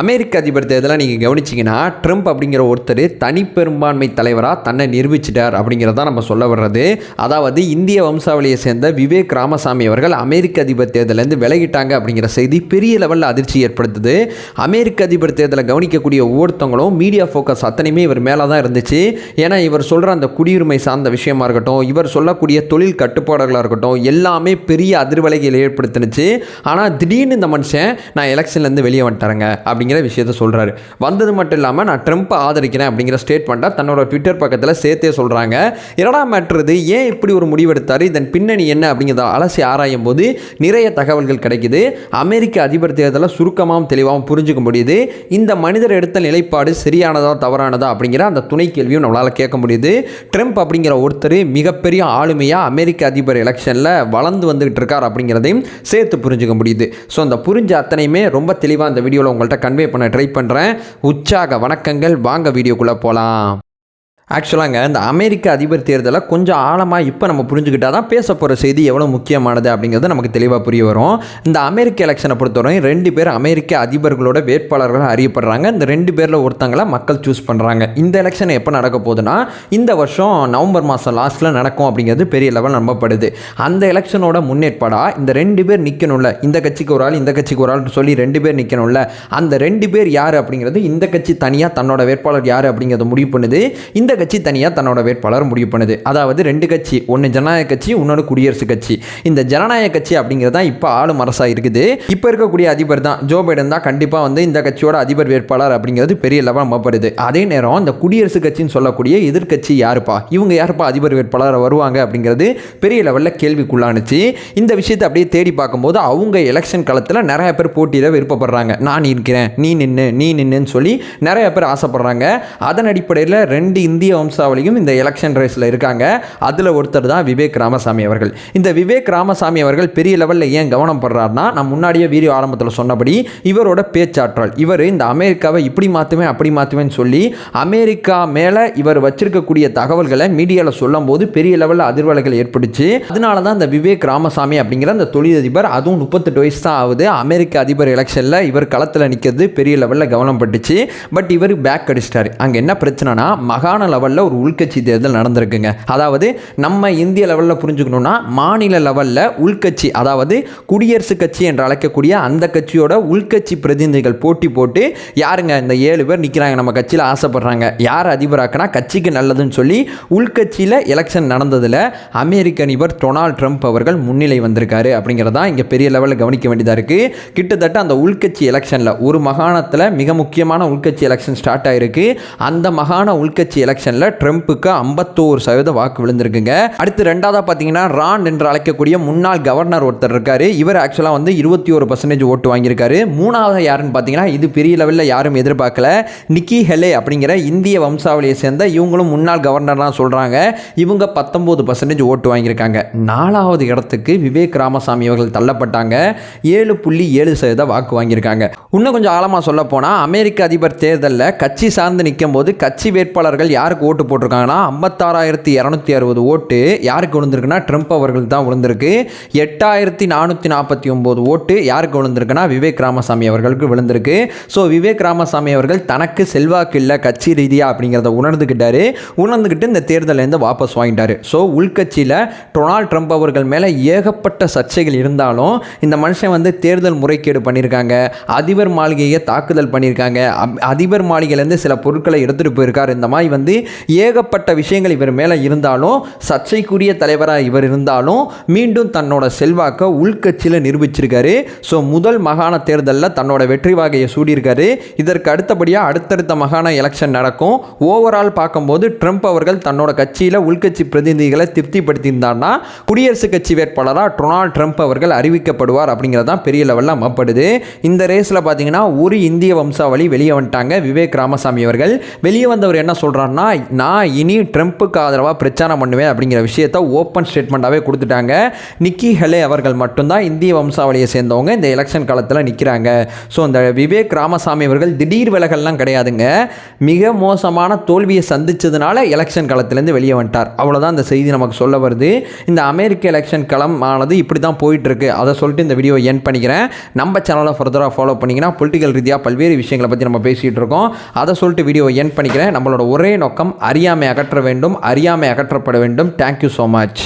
அமெரிக்க அதிபர் தேர்தலை நீங்கள் கவனிச்சிங்கன்னா ட்ரம்ப் அப்படிங்கிற ஒருத்தர் தனிப்பெரும்பான்மை தலைவராக தன்னை நிரூபிச்சிட்டார் அப்படிங்கிறத நம்ம சொல்ல வர்றது. அதாவது இந்திய வம்சாவளியை சேர்ந்த விவேக் ராமசாமி அவர்கள் அமெரிக்க அதிபர் தேர்தலேருந்து விலகிட்டாங்க அப்படிங்கிற செய்தி பெரிய லெவலில் அதிர்ச்சி ஏற்படுத்துது. அமெரிக்க அதிபர் தேர்தலை கவனிக்கக்கூடிய ஒவ்வொருத்தவங்களும் மீடியா ஃபோக்கஸ் அத்தனையுமே இவர் மேலே தான் இருந்துச்சு. ஏன்னா இவர் சொல்கிற அந்த குடியுரிமை சார்ந்த விஷயமா இருக்கட்டும் இவர் சொல்லக்கூடிய தொழில் கட்டுப்பாடுகளாக இருக்கட்டும் எல்லாமே பெரிய அதிர்வலைகளை ஏற்படுத்தினுச்சு. ஆனால் திடீர்னு இந்த மனுஷன் நான் எலெக்ஷன்லேருந்து வெளியே வந்துட்டாருங்க அப்படிங்கிற விஷயத்த சொல்கிறாரு வந்தது மட்டும் இல்லாமல் நான் ட்ரம்ப்பை ஆதரிக்கிறேன் அப்படிங்கிற ஸ்டேட்மெண்ட்டாக தன்னோட ட்விட்டர் பக்கத்தில் சேர்த்தே சொல்கிறாங்க இரடா மேட்ருது ஏன் இப்படி ஒரு முடிவெடுத்தார்? இதன் பின்னணி என்ன? அப்படிங்கிறத அலசி ஆராயும் போது நிறைய தகவல்கள் கிடைக்குது. அமெரிக்க அதிபர் தேர்தலை சுருக்கமாகவும் தெளிவாகவும் புரிஞ்சுக்க முடியுது. இந்த மனிதர் எடுத்த நிலைப்பாடு சரியானதா தவறானதா அப்படிங்கிற அந்த துணை கேள்வியும் நம்மளால் கேட்க முடியுது. ட்ரம்ப் அப்படிங்கிற ஒருத்தர் மிகப்பெரிய ஆளுமையாக அமெரிக்க அதிபர் எலெக்ஷனில் வளர்ந்து வந்துகிட்டு இருக்கார் அப்படிங்கிறதையும் சேர்த்து புரிஞ்சுக்க முடியுது. ஸோ அந்த புரிஞ்ச அத்தனையுமே ரொம்ப தெளிவாக அந்த வீடியோவில் உங்கள்கிட்ட கன்வே பண்ண ட்ரை பண்ணுறேன் உற்சாக வணக்கங்கள். வாங்க வீடியோக்குள்ளே போகலாம் ஆக்சுவலாங்க இந்த அமெரிக்க அதிபர் தேர்தலை கொஞ்சம் ஆழமாக இப்போ நம்ம புரிஞ்சுக்கிட்டா தான் பேச போகிற செய்தி எவ்வளோ முக்கியமானது அப்படிங்கிறது நமக்கு தெளிவாக புரிய வரும். இந்த அமெரிக்க எலெக்ஷனை பொறுத்தவரை ரெண்டு பேர் அமெரிக்க அதிபர்களோட வேட்பாளர்கள் அறியப்படுறாங்க. இந்த ரெண்டு பேரில் ஒருத்தங்களை மக்கள் சூஸ் பண்ணுறாங்க இந்த எலெக்ஷன் எப்போ நடக்க போகுதுன்னா இந்த வருஷம் நவம்பர் மாதம் லாஸ்ட்டில் நடக்கும் அப்படிங்கிறது பெரிய லெவல் நம்பப்படுது. அந்த எலெக்ஷனோட முன்னேற்பாடாக இந்த ரெண்டு பேர் நிற்கணும்ல இந்த கட்சிக்கு ஒரு ஆள் இந்த கட்சிக்கு ஒரு ஆள் சொல்லி ரெண்டு பேர் நிற்கணும்ல அந்த ரெண்டு பேர் யார் அப்படிங்கிறது இந்த கட்சி தனியாக தன்னோட வேட்பாளர் யார் அப்படிங்கிறத முடிவு பண்ணுது. இந்த கட்சி தனியாக தன்னோட வேட்பாளர் முடிவு பண்ணுது. அதாவது ரெண்டு கட்சி ஒன்று ஜனநாயக கட்சி இன்னொன்று குடியரசு கட்சி. இந்த ஜனநாயக கட்சி அப்படிங்கிறது தான் இப்போ ஆளும் அரசாக இருக்குது. இப்போ இருக்கக்கூடிய அதிபர் தான் ஜோ பைடன் தான் கண்டிப்பாக வந்து இந்த கட்சியோட அதிபர் வேட்பாளர் அப்படிங்கிறது பெரிய லெவல் நம்பப்படுது அதே நேரம் இந்த குடியரசு கட்சின்னு சொல்லக்கூடிய எதிர்க்கட்சி யாருப்பா? இவங்க யாருப்பா அதிபர் வேட்பாளர் வருவாங்க அப்படிங்கிறது பெரிய லெவலில் கேள்விக்குள்ளானுச்சு. இந்த விஷயத்தை அப்படியே தேடி பார்க்கும்போது அவங்க எலெக்ஷன் காலத்தில் நிறைய பேர் போட்டியிட விருப்பப்படுறாங்க. நான் இருக்கிறேன் நீ நின்று நீ நின்றுன்னு சொல்லி நிறைய பேர் ஆசைப்படுறாங்க. அதன் அடிப்படையில் ரெண்டு இந்திய வம்சாவளியும் இந்த எலெக்ஷன் ரேஸில் இருக்காங்க. அதில் ஒருத்தர் தான் விவேக் ராமசாமி அவர்கள். இந்த விவேக் ராமசாமி அவர்கள் பெரிய லெவலில் ஏன் கவனம் படுறாருனா நான் முன்னாடியே வீடியோ ஆரம்பத்தில் சொன்னபடி இவரோட பேச்சாற்றல். இவர் இந்த அமெரிக்காவை இப்படி மாற்றுவேன் அப்படி மாற்றுவேன்னு சொல்லி அமெரிக்கா மேலே இவர் வச்சிருக்கக்கூடிய தகவல்களை மீடியாவில் சொல்லும் போது பெரிய லெவலில் அதிர்வலைகள் ஏற்பட்டுச்சு. அதனால தான் இந்த விவேக் ராமசாமி அப்படிங்கிற அந்த தொழிலதிபர் அதுவும் முப்பத்தெட்டு வயசு தான் ஆகுது அமெரிக்க அதிபர் எலெக்ஷனில் இவர் களத்தில் நிற்கிறது பெரிய லெவலில் கவனம் பட்டுச்சு. பட் இவர் பேக் அடிச்சிட்டார். அங்கே என்ன பிரச்சனைனா மகாண லெவலில் ஒரு உள்கட்சி தேர்தல் நடந்திருக்குங்க. அதாவது நம்ம இந்திய லெவலில் புரிஞ்சுக்கணும்னா மாநில லெவலில் உள்கட்சி அதாவது குடியரசுக் கட்சி என்று அழைக்கக்கூடிய அந்த கட்சியோட உள்கட்சி பிரதிநிதிகள் போட்டி போட்டு யாருங்க இந்த ஏழு பேர் நிற்கிறாங்க நம்ம கட்சியில் ஆசைப்படுறாங்க? யார் அதிபராக்கினா கட்சிக்கு நல்லதுன்னு சொல்லி உள்கட்சியில் எலெக்ஷன் நடந்ததில் அமெரிக்க அதிபர் டொனால்ட் ட்ரம்ப் அவர்கள் முன்னிலை வந்திருக்காரு அப்படிங்கிறதான் இங்கே பெரிய லெவலில் கவனிக்க வேண்டியதாக இருக்குது கிட்டத்தட்ட அந்த உள்கட்சி எலெக்ஷனில் ஒரு மாகாணத்தில் மிக முக்கியமான உள்கட்சி எலெக்ஷன் ஸ்டார்ட் ஆயிருக்கு. அந்த மகாண உள்கட்சி எலெக்ஷன் எலெக்ஷனில் ட்ரம்ப்புக்கு ஐம்பத்தோரு சதவீத வாக்கு விழுந்திருக்குங்க. அடுத்து ரெண்டாவதாக பார்த்தீங்கன்னா ரான் என்று அழைக்கக்கூடிய முன்னாள் கவர்னர் ஒருத்தர் இருக்காரு. இவர் ஆக்சுவலாக வந்து இருபத்தி ஒரு பர்சன்டேஜ் ஓட்டு வாங்கியிருக்காரு. மூணாவது யாருன்னு பார்த்தீங்கன்னா இது பெரிய லெவலில் யாரும் எதிர்பார்க்கல. நிக்கி ஹெலே அப்படிங்கிற இந்திய வம்சாவளியை சேர்ந்த இவங்களும் முன்னாள் கவர்னர்லாம் சொல்கிறாங்க இவங்க பத்தொம்போது பர்சன்டேஜ் ஓட்டு வாங்கியிருக்காங்க. நாலாவது இடத்துக்கு விவேக் ராமசாமி அவர்கள் தள்ளப்பட்டாங்க. ஏழு புள்ளி ஏழு சதவீத வாக்கு வாங்கியிருக்காங்க. இன்னும் கொஞ்சம் ஆழமாக சொல்ல போனால் அமெரிக்க அதிபர் தேர்தலில் கட்சி சார்ந்து நிற்கும் போது கட்சி வேட்பாளர்கள் யார் யாருக்கு ஓட்டு போட்டிருக்காங்கன்னா ஐம்பத்தாறாயிரத்தி இரநூத்தி அறுபது ஓட்டு யாருக்கு விழுந்திருக்குன்னா ட்ரம்ப் அவர்கள் தான் விழுந்திருக்கு. எட்டாயிரத்தி நானூற்றி நாற்பத்தி ஒம்பது ஓட்டு யாருக்கு விழுந்திருக்குன்னா விவேக் ராமசாமி அவர்களுக்கு விழுந்திருக்கு. ஸோ விவேக் ராமசாமி அவர்கள் தனக்கு செல்வாக்கு இல்லை கட்சி ரீதியாக அப்படிங்கிறத உணர்ந்துக்கிட்டாரு உணர்ந்துக்கிட்டு இந்த தேர்தலேருந்து வாபஸ் வாங்கிட்டார். ஸோ உள்கட்சியில் டொனால்ட் ட்ரம்ப் அவர்கள் மேலே ஏகப்பட்ட சர்ச்சைகள் இருந்தாலும் இந்த மனுஷன் வந்து தேர்தல் முறைகேடு பண்ணியிருக்காங்க அதிபர் மாளிகையை தாக்குதல் பண்ணியிருக்காங்க அப்- அதிபர் மாளிகையிலேருந்து சில பொருட்களை எடுத்துகிட்டு போயிருக்கார். இந்த மாதிரி வந்து ஏகப்பட்ட விஷயங்கள் இவர் மேலே இருந்தாலும் சர்ச்சைக்குரிய தலைவராக இவர் இருந்தாலும் மீண்டும் தன்னோட செல்வாக்கை உள்கட்சியில் நிரூபிச்சிருக்காரு. ஸோ முதல் மாகாண தேர்தலில் தன்னோட வெற்றி வாகையை சூடியிருக்காரு. இதற்கு அடுத்தபடியாக அடுத்தடுத்த மாகாண எலெக்ஷன் நடக்கும். ஓவரால் பார்க்கும்போது ட்ரம்ப் அவர்கள் தன்னோட கட்சியில் உள்கட்சி பிரதிநிதிகளை திருப்திப்படுத்தியிருந்தார்னா குடியரசுக் கட்சி வேட்பாளராக டொனால்ட் ட்ரம்ப் அவர்கள் அறிவிக்கப்படுவார் அப்படிங்கிறது தான் பெரிய லெவலில் நம்பப்படுது இந்த ரேஸில் பார்த்தீங்கன்னா ஒரு இந்திய வம்சாவளி வெளியே வந்துட்டாங்க. விவேக் ராமசாமி அவர்கள். வெளியே வந்தவர் என்ன சொல்கிறாருன்னா நான் இனி ட்ரம்ப்புக்கு ஆதரவாக பிரச்சாரம் பண்ணுவேன் அப்படிங்கிற விஷயத்த ஓப்பன் ஸ்டேட்மெண்ட்டாகவே கொடுத்துட்டாங்க. நிக்கி ஹெலே அவர்கள் மட்டும்தான் இந்திய வம்சாவளியை சேர்ந்தவங்க. இந்த எலெக்ஷன் காலத்தில் நிற்கிறாங்க ஸோ இந்த விவேக் ராமசாமி அவர்கள் திடீர் விலகல்லாம் கிடையாதுங்க. மிக மோசமான தோல்வியை சந்தித்ததுனால எலெக்ஷன் காலத்துலேருந்து வெளியே வந்துட்டார். அவ்வளோதான் இந்த செய்தி நமக்கு சொல்ல வருது. இந்த அமெரிக்க எலெக்ஷன் களம் ஆனது இப்படி தான் போயிட்டுருக்கு. அதை சொல்லிட்டு இந்த வீடியோ என் பண்ணிக்கிறேன். நம்ம சேனலை ஃபர்தராக ஃபாலோ பண்ணிங்கன்னா பொலிட்டிக்கல் ரீதியாக பல்வேறு விஷயங்களை பற்றி நம்ம பேசிகிட்டு இருக்கோம். அதை சொல்லிட்டு வீடியோ என் பண்ணிக்கிறேன். நம்மளோட ஒரே நோக்கம் அறியாமை அகற்ற வேண்டும். அறியாமை அகற்றப்பட வேண்டும். Thank you so much